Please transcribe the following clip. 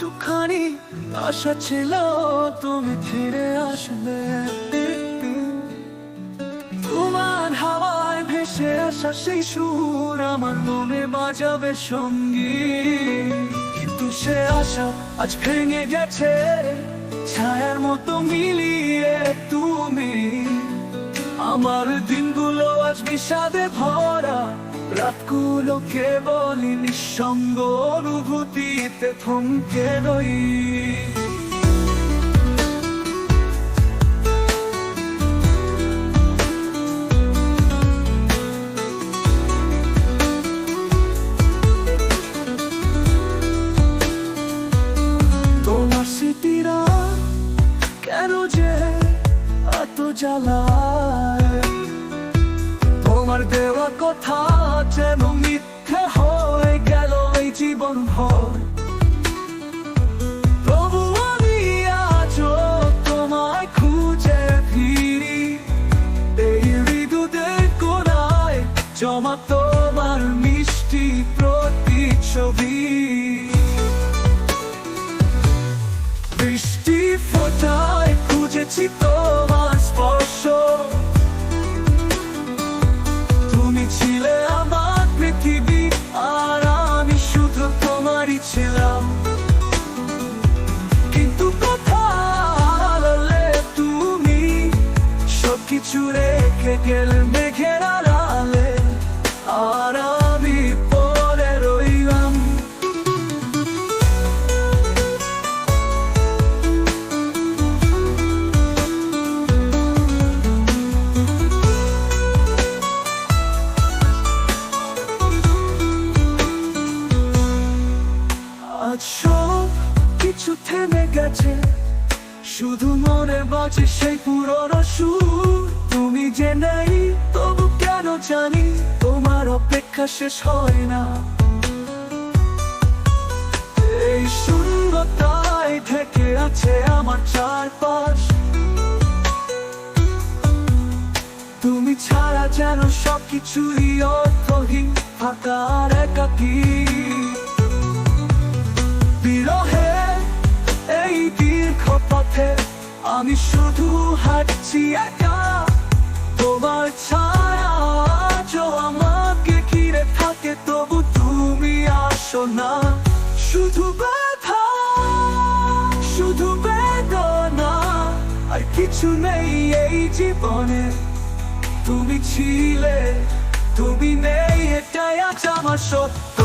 একটুখানি আশা ছিল তুমি ফিরে আসবে। তোমার হাওয়ায় ভেসে আসা সেই সুর আমার মনে বাজাবে সঙ্গী। কিন্তু সে আশা আজ ভেঙে গেছে, ছায়ার মতো মিলিয়ে তুমি। আমার দিনগুলো আজ বিষাদে ভরা রাতগুলো কেবলই নিঃসঙ্গ অনুভূতিতে থমকে রই। তোমার স্মৃতিরা কেন যে এত জ্বালায়? তোমার দেওয়া কথা যেন মিথ্যে হয়ে গেল এই জীবন ভর। তোমায় খুঁজে ফিরি। এই হৃদুদের কোনায় জমা তোমার মিষ্টি প্রতিচ্ছবি। বৃষ্টি ফোটায় খুঁজেছি তোমার স্পর্শ। সবকিছু রেখে গেলে মেঘের আড়ালে, আর আমি পরে রইলাম। আজ সব কিছু থেমে গেছে, শুধু মনে বাজে সেই পুরনো সুর। তুমি যে নাই, তবু কেন জানি তোমার অপেক্ষা শেষ হয় না। এই শূন্যতায় থেকে আছে আমার চারপাশ। তুমি ছাড়া যেন সবকিছুই অর্থহীন ফাঁকার একাকী। বিরহে এই দীর্ঘ পথে আমি শুধু হাঁটছি একা। তোমার ছায়া আজও আমাকে ঘিরে থাকে তবু তুমি আসো না। শুধু ব্যথা, শুধু বেদনা, আর কিছু নেই এই জীবনে। তুমি ছিলে, তুমি নেই, এটাই আজ আমার সত্য।